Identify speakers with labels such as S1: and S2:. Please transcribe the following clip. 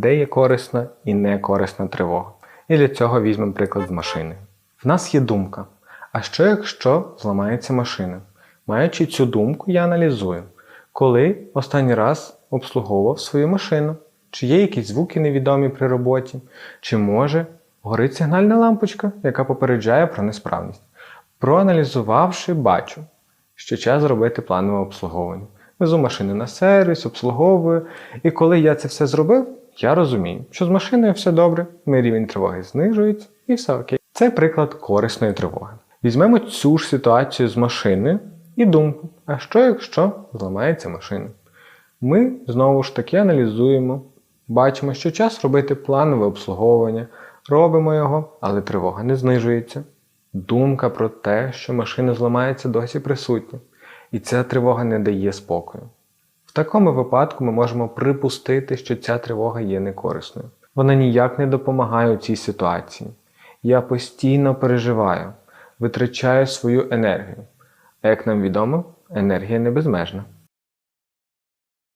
S1: де є корисна і некорисна тривога. І для цього візьмемо приклад з машини. В нас є думка. А що якщо зламається машина? Маючи цю думку, я аналізую, коли останній раз обслуговував свою машину, чи є якісь звуки невідомі при роботі, чи може горить сигнальна лампочка, яка попереджає про несправність. Проаналізувавши, бачу, що час зробити планове обслуговування. Везу машини на сервіс, обслуговую. І коли я це все зробив, я розумію, що з машиною все добре, мій рівень тривоги знижується і все окей. Це приклад корисної тривоги. Візьмемо цю ж ситуацію з машиною і думку, а що якщо зламається машина? Ми знову ж таки аналізуємо, бачимо, що час робити планове обслуговування, робимо його, але тривога не знижується. Думка про те, що машина зламається, досі присутня, і ця тривога не дає спокою. Такому випадку ми можемо припустити, що ця тривога є некорисною. Вона ніяк не допомагає у цій ситуації. Я постійно переживаю, витрачаю свою енергію. А як нам відомо, енергія не безмежна.